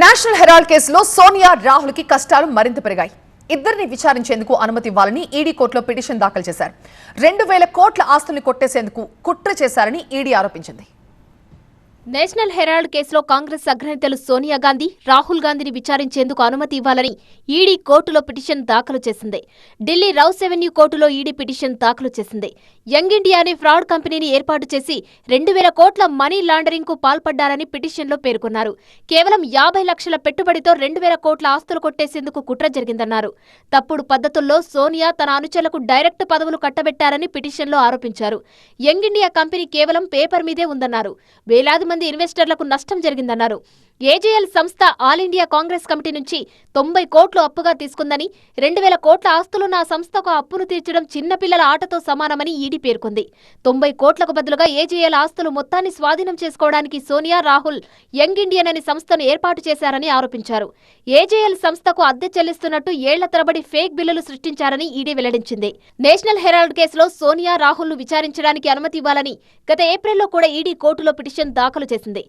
National Herald కేసులో సోనియా రాహుల్కి కష్టాలు మరింత పెరిగాయి. ఇద్దరిని విచారించేందుకు అనుమతి ఇవ్వాలని ఈడీ కోర్టులో పిటిషన్ దాఖలు చేశారు. రెండు వేల కోట్ల ఆస్తుల్ని కొట్టేసేందుకు కుట్ర చేశారని ఈడీ ఆరోపించింది. నేషనల్ హెరాల్డ్ కేసులో కాంగ్రెస్ అగ్రనేతలు సోనియా గాంధీ రాహుల్ గాంధీని విచారించేందుకు అనుమతి ఇవ్వాలని ఈడీ కోర్టులో పిటిషన్ దాఖలు చేసింది. ఢిల్లీ రౌస్ ఎవెన్యూ కోర్టులో ఈడీ పిటిషన్ దాఖలు చేసింది. యంగ్ ఇండియా అనే ఫ్రాడ్ కంపెనీని ఏర్పాటు చేసి రెండు వేల కోట్ల మనీ లాండరింగ్కు పాల్పడ్డారని పిటిషన్లో పేర్కొన్నారు. కేవలం యాభై లక్షల పెట్టుబడితో రెండు వేల కోట్ల ఆస్తులు కొట్టేసేందుకు కుట్ర జరిగిందన్నారు. తప్పుడు పద్ధతుల్లో సోనియా తన అనుచరులకు డైరెక్ట్ పదవులు కట్టబెట్టారని పిటిషన్లో ఆరోపించారు. యంగ్ ఇండియా కంపెనీ కేవలం పేపర్ మీదే ఉందన్నారు. వేలాది మంది ఇన్వెస్టర్లకు నష్టం జరిగిందన్నారు. ఏజేఎల్ సంస్థ ఆల్ ఇండియా కాంగ్రెస్ కమిటీ నుంచి తొంభై కోట్లు అప్పుగా తీసుకుందని రెండు వేల కోట్ల ఆస్తులున్న ఆ సంస్థకు అప్పును తీర్చడం చిన్నపిల్లల ఆటతో సమానమని ఈడీ పేర్కొంది. తొంభై కోట్లకు బదులుగా ఏజేఎల్ ఆస్తులు మొత్తాన్ని స్వాధీనం చేసుకోవడానికి సోనియా రాహుల్ యంగ్ ఇండియన్ అనే సంస్థను ఏర్పాటు చేశారని ఆరోపించారు. ఏజేఎల్ సంస్థకు అద్దె చెల్లిస్తున్నట్టు ఏళ్ళ తరబడి ఫేక్ బిల్లులు సృష్టించారని ఈడీ వెల్లడించింది. నేషనల్ హెరాల్డ్ కేసులో సోనియా రాహుల్ను విచారించడానికి అనుమతి ఇవ్వాలని గత ఏప్రిల్లో కూడా ఈడీ కోర్టులో పిటిషన్ దాఖలు చేసింది.